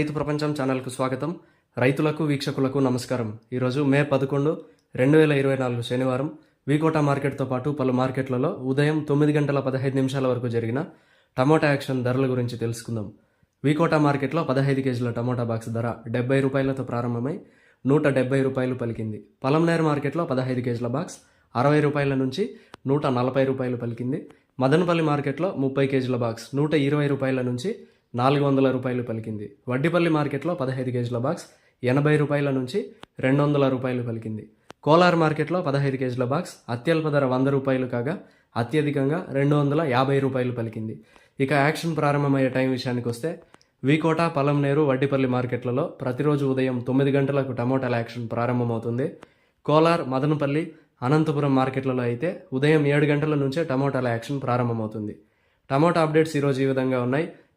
రైతు ప్రపంచం ఛానల్కు స్వాగతం. రైతులకు వీక్షకులకు నమస్కారం. ఈరోజు మే పదకొండు రెండు వేల ఇరవై నాలుగు శనివారం. వీకోటా మార్కెట్తో పాటు పలు మార్కెట్లలో ఉదయం తొమ్మిది గంటల పదహైదు నిమిషాల వరకు జరిగిన టమోటా యాక్షన్ ధరల గురించి తెలుసుకుందాం. వీకోటా మార్కెట్లో పదహైదు కేజీల టమోటా బాక్స్ ధర డెబ్బై రూపాయలతో ప్రారంభమై నూట డెబ్బై రూపాయలు పలికింది. పలంనేర్ మార్కెట్లో పదహైదు కేజీల బాక్స్ అరవై రూపాయల నుంచి నూట నలభై రూపాయలు పలికింది. మదనపల్లి మార్కెట్లో ముప్పై కేజీల బాక్స్ నూట ఇరవై రూపాయల నుంచి నాలుగు వందల రూపాయలు పలికింది. వడ్డిపల్లి మార్కెట్లో పదహైదు కేజీల బాక్స్ ఎనభై రూపాయల నుంచి రెండు వందల రూపాయలు పలికింది. కోలార్ మార్కెట్లో పదహైదు కేజీల బాక్స్ అత్యల్ప ధర వంద రూపాయలు కాగా అత్యధికంగా రెండు వందల యాభై రూపాయలు పలికింది. ఇక యాక్షన్ ప్రారంభమయ్యే టైం విషయానికి వస్తే వీకోట పలంనేరు వడ్డిపల్లి మార్కెట్లలో ప్రతిరోజు ఉదయం తొమ్మిది గంటలకు టమోటాల యాక్షన్ ప్రారంభమవుతుంది. కోలార్ మదనపల్లి అనంతపురం మార్కెట్లలో అయితే ఉదయం ఏడు గంటల నుంచే టమోటాల యాక్షన్ ప్రారంభమవుతుంది. టమోటా అప్డేట్స్ ఈరోజు ఈ విధంగా ఉన్నాయి.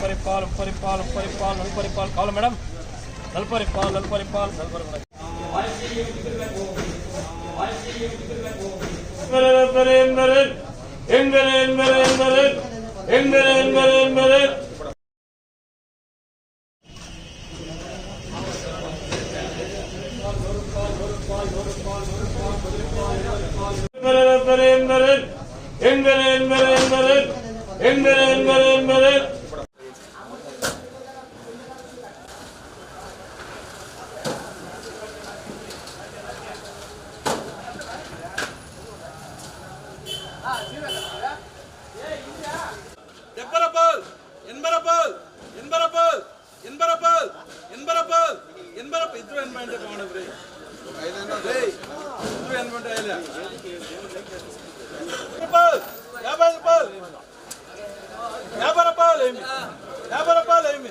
పరిపాల పరిపాల పరిపాల పరిపాల కావాలి మేడం నల్పరిపాల్ నల్పరిపాల్ నల్పరిపాల్ ఎందరే ఎందరే ఎందరే ఎందరే ఎందరే ఎందరే ఎందరే என்பது என்பது என்பது Hey! Ne para para lemi? Ne para para lemi?